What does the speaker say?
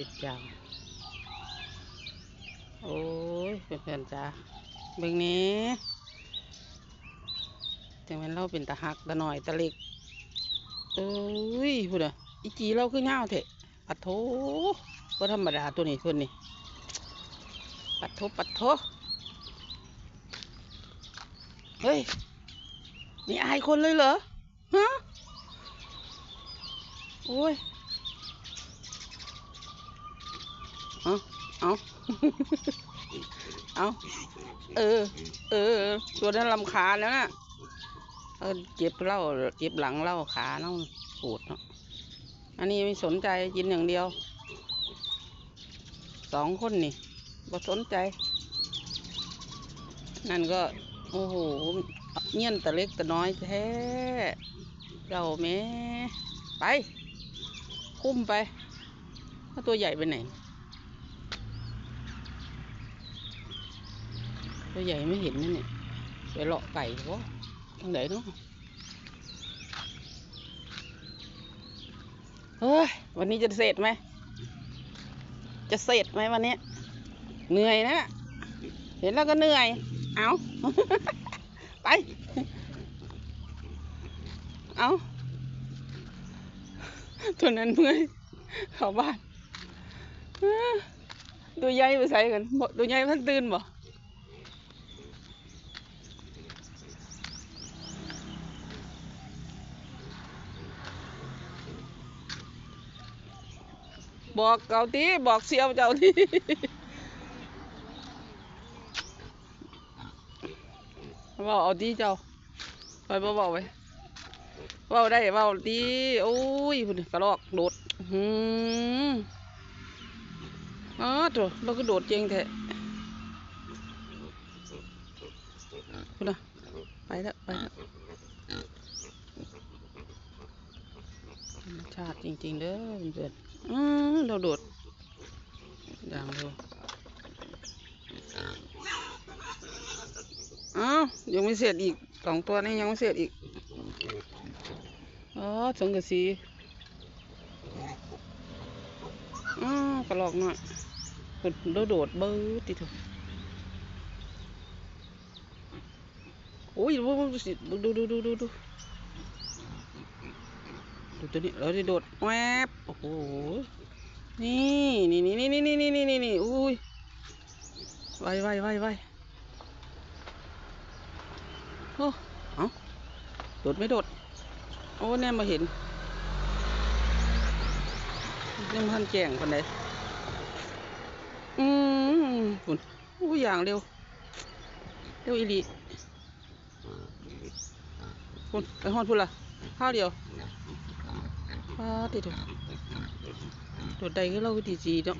เป็ดยางโอ้ยเพื่อนๆจ้าเบิ่งนี้จังแม่นเราเป็นตาหักตาหน่อยตาเล็กเอ้ยพูดอะอีจีเราคือเงาวเถอะปัดโถก็ธรรมดาตัวนี้คนนี้ปัดโถปัดโถเฮ้ยนี่อายคนเลยเหรอฮะโอ้ย เอาเอาเอาเออ เออ ตัวนั้นลำคาแล้วนะเออเจ็บเล่าเจ็บหลังเล่าขาเน่าปวดเนาะอันนี้ไม่สนใจกินอย่างเดียว สองคนนี่บ่สนใจ นั่นก็ โอ้โหเงี้ยนแต่เล็กแต่น้อยแท้เจ้าแม่ไป คุ้มไปถ้าตัวใหญ่ไปไหน ตัวใหญ่ไม่เห็นนั่นเนี่ยไปเลาะไก่วะทางไหนเนาะเฮ้ยวันนี้จะเสร็จไหม จะเสร็จไหมวันนี้ เหนื่อยนะ เห็นแล้วก็เหนื่อย เอาไป เอาตัวนั้นเมื่อยเข้าบ้านเอ้อตัวใหญ่ไปใส่กันตัวใหญ่พันตื่นบ่ บอกเก่าทีบอกเสียวเจ้าทีบอกเอาดีเจ้าไปบ่บอกไปว้าได้ว้าดีโอ้ยพุ่นกระรอกโดดหืมอ๋อตัวเราก็โดดเจงแท้พุ่นะไปแล้วไปแล้วธรรมชาติจริง ๆ เด้อเพื่อน อือเราโดดดังเร็วอ้าวยังไม่เสร็จอีกสองตัวนี้ยังไม่เสร็จอีก อ๋อสังกะสีอ๋อกระลอกหน่อยกดโดดโดดเบิดติเถอะโอ้ยดูดูดูดูดูดู ดูตัวนี้เราจะโดดแวบโอ้โหนี่นี่นี่นี่นี่นี่นี่นี่นี่อุ้ยไวไวไวไวโอ้เอ้าโดดไม่โดดโอ้แน่มาเห็นยังพันแจ้งคนใดอืมฝุ่นอู้อย่างเร็ว เร็วอีลีฝุ่นไปฮอดพุ่นละข้าวเดียว ป้าติดเถอะโดดใดก็เล่าวิธีจีเนาะ